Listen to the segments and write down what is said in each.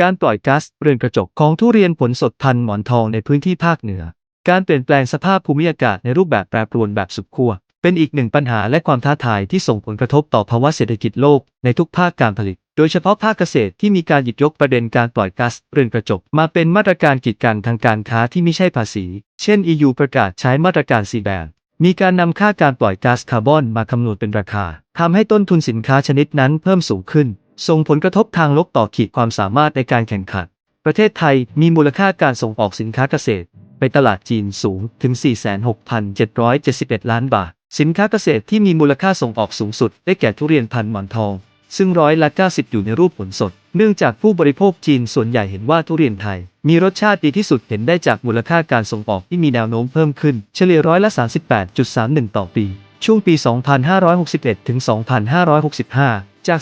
การปล่อยก๊าซเรือนกระจกของทุเรียนผลสดพันธ์หมอนทองในพื้นที่ภาคเหนือ การเปลี่ยนแปลงสภาพภูมิอากาศในรูปแบบแปรปรวนแบบสุดขั้วเป็นอีกหนึ่งปัญหาและความท้าทายที่ส่งผลกระทบต่อภาวะเศรษฐกิจโลกในทุกภาคการผลิต โดยเฉพาะภาคเกษตรที่มีการหยิบยกประเด็นการปล่อยก๊าซเรือนกระจก มาเป็นมาตรการกีดกันทางการค้าที่ไม่ใช่ภาษี เช่น EU ประกาศใช้มาตรการซีแบนมีการนำค่าการปล่อยก๊าซคาร์บอนมาคำนวณเป็นราคาทำให้ต้นทุนสินค้าชนิดนั้นเพิ่มสูงขึ้น ส่งผลกระทบทางลบต่อขีดความสามารถในการแข่งขัน ประเทศไทยมีมูลค่าการส่งออกสินค้าเกษตร ไปตลาดจีนสูงถึง 46,771 ล้านบาท สินค้าเกษตรที่มีมูลค่าส่งออกสูงสุดได้แก่ทุเรียนพันธุ์หมอนทอง ซึ่งร้อยละ90 อยู่ในรูปผลสด เนื่องจากผู้บริโภคจีนส่วนใหญ่เห็นว่าทุเรียนไทย มีรสชาติดีที่สุดเห็นได้จากมูลค่าการส่งออกที่มีแนวโน้มเพิ่มขึ้น เฉลี่ยร้อยละ38.31 ต่อปี ช่วงปี 2561 ถึง 2565 จาก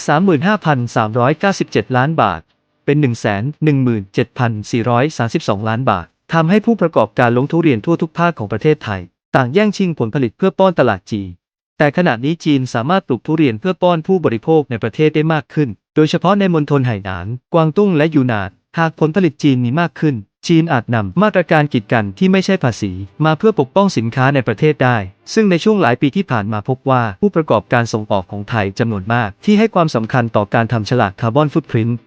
35,397 ล้านบาท เป็น 117,432 ล้านบาท ทำให้ผู้ประกอบการลงทุเรียนทั่วทุกภาคของประเทศไทย ต่างแย่งชิงผลผลิตเพื่อป้อนตลาดจีน แต่ขณะนี้จีนสามารถปลูกทุเรียนเพื่อป้อนผู้บริโภคในประเทศได้มากขึ้น โดยเฉพาะในมณฑลไหหนาน กวางตุ้งและยูนาน หากผลผลิตจีนมีมากขึ้น จีนอาจนำมาตรการกีดกันที่ไม่ใช่ภาษี มาเพื่อปกป้องสินค้าในประเทศได้ ซึ่งในช่วงหลายปีที่ผ่านมาพบว่า ผู้ประกอบการส่งออกของไทยจำนวนมาก ที่ให้ความสำคัญต่อการทำฉลากคาร์บอนฟุตพริ้นท์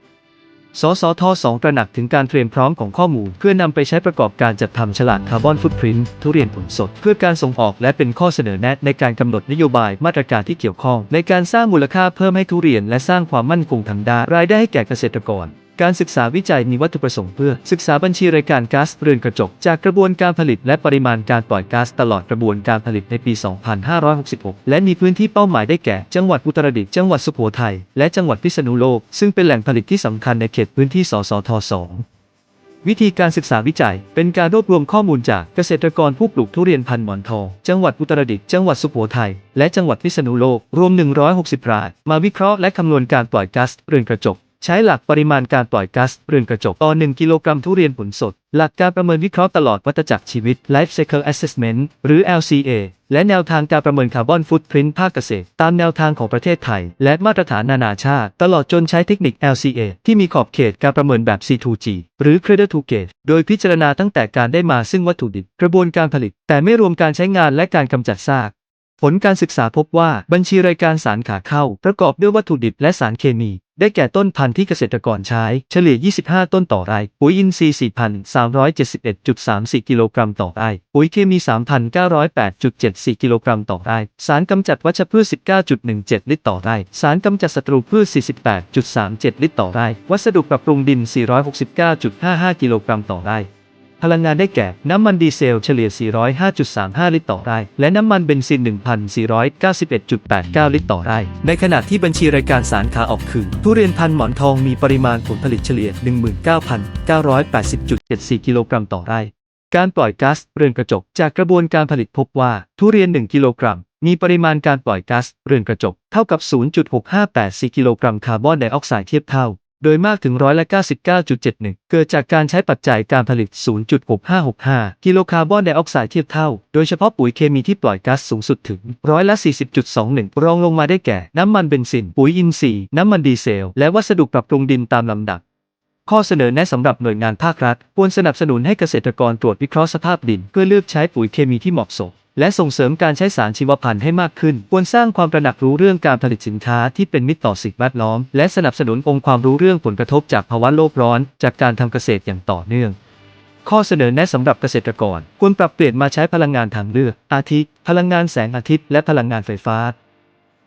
สสท2ตระหนักถึงการเตรียมพร้อมของข้อมูล เพื่อนำไปใช้ประกอบการจัดทำฉลากคาร์บอนฟุตพริ้นท์ทุเรียนผลสด เพื่อการส่งออกและเป็นข้อเสนอแนะในการกำหนดนโยบายมาตรการที่เกี่ยวข้อง ในการสร้างมูลค่าเพิ่มให้ทุเรียนและสร้างความมั่นคงทางด้านรายได้ให้แก่เกษตรกร การศึกษาวิจัยมีวัตถุประสงค์เพื่อ ศึกษาบัญชีรายการก๊าซเรือนกระจก จากกระบวนการผลิตและปริมาณการปล่อยก๊าซตลอดกระบวนการผลิตในปี 2566 และมีพื้นที่เป้าหมายได้แก่ จังหวัดอุตรดิตถ์จังหวัดสุโขทัยและจังหวัดพิษณุโลก ซึ่งเป็นแหล่งผลิตที่สำคัญในเขตพื้นที่ สสท 2วิธีการศึกษาวิจัย เป็นการรวบรวมข้อมูลจากเกษตรกรผู้ปลูกทุเรียนพันธุ์หมอนทอง จังหวัดอุตรดิตถ์จังหวัดสุโขทัยและจังหวัดพิษณุโลก รวม 160 ราย มาวิเคราะห์และคำนวณการปล่อยก๊าซเรือนกระจก ใช้หลักปริมาณการปล่อยก๊าซเรือนกระจกต่อ 1 กิโลกรัมทุเรียนผลสด หลักการประเมินวิเคราะห์ตลอดวัฏจักรชีวิต Life Cycle Assessment หรือ LCA และแนวทางการประเมินคาร์บอนฟุตพิ้นภาคเกษตร ตามแนวทางของประเทศไทย และมาตรฐานนานาชาติ ตลอดจนใช้เทคนิค LCA ที่มีขอบเขตการประเมินแบบ C2G หรือ Cradle to Gate โดยพิจารณาตั้งแต่การได้มาซึ่งวัตถุดิบ กระบวนการผลิต แต่ไม่รวมการใช้งานและการกำจัดซาก ผลการศึกษาพบว่าบัญชีรายการสารขาเข้า ประกอบด้วยวัตถุดิบและสารเคมี ได้แก่ต้นพันธุ์ที่เกษตรกรใช้ เฉลี่ย 25 ต้นต่อไร่ ปุ๋ยอินทรีย์ 4,371.34 กิโลกรัมต่อไร่ ปุ๋ยเคมี 3,908.74 กิโลกรัมต่อไร่ สารกำจัดวัชพืช 19.17 ลิตรต่อไร่ สารกำจัดศัตรูพืช 48.37 ลิตรต่อไร่ วัสดุปรับปรุงดิน 469.55 กิโลกรัมต่อไร่ พลังงานได้แก่ น้ำมันดีเซลเฉลี่ย 405.35 ลิตรต่อไร่ และน้ำมันเบนซิน 1,491.89 ลิตรต่อไร่ ในขณะที่บัญชีรายการสารขาออกคือ ทุเรียนพันหมอนทองมีปริมาณผลผลิตเฉลี่ย 19,980.74 กิโลกรัมต่อไร่ การปล่อยก๊าซเรือนกระจก จากกระบวนการผลิตพบว่า ทุเรียน 1 กิโลกรัม มีปริมาณการปล่อยก๊าซเรือนกระจก เท่ากับ 0.6584 กิโลกรัมคาร์บอนไดออกไซด์เทียบเท่า โดยมากถึงร้อยละ 99.71 เกิดจากการใช้ปัจจัยการผลิต 0.6565 กิโลคาร์บอนไดออกไซด์เทียบเท่า โดยเฉพาะปุ๋ยเคมีที่ปล่อยก๊าซสูงสุดถึงร้อยละ 40.21 รองลงมาได้แก่ น้ำมันเบนซิน ปุ๋ยอินทรีย์ น้ำมันดีเซล และวัสดุปรับปรุงดินตามลำดับ ข้อเสนอแนะสำหรับหน่วยงานภาครัฐ ควรสนับสนุนให้เกษตรกรตรวจวิเคราะห์สภาพดิน เพื่อเลือกใช้ปุ๋ยเคมีที่เหมาะสม และส่งเสริมการใช้สารชีวพันธุ์ให้มากขึ้น ควรสร้างความตระหนักรู้เรื่องการผลิตสินค้าที่เป็นมิตรต่อสิ่งแวดล้อม และสนับสนุนองค์ความรู้เรื่องผลกระทบจากภาวะโลกร้อน จากการทำเกษตรอย่างต่อเนื่อง ข้อเสนอแนะสำหรับเกษตรกร ควรปรับเปลี่ยนมาใช้พลังงานทางเลือก อาทิ พลังงานแสงอาทิตย์ และพลังงานไฟฟ้า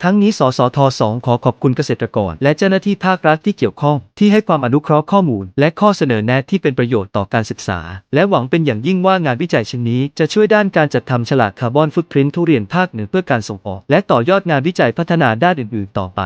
ทั้งนี้ สสท2ขอขอบคุณเกษตรกร และเจ้าหน้าที่ภาครัฐที่เกี่ยวข้อง ที่ให้ความอนุเคราะห์ข้อมูล และข้อเสนอแนะที่เป็นประโยชน์ต่อการศึกษา และหวังเป็นอย่างยิ่งว่างานวิจัยชิ้นนี้ จะช่วยด้านการจัดทำฉลากคาร์บอนฟุตพริ้นท์ทุเรียนภาคเหนือเพื่อการส่งออก และต่อยอดงานวิจัยพัฒนาด้านอื่น ๆ ต่อไป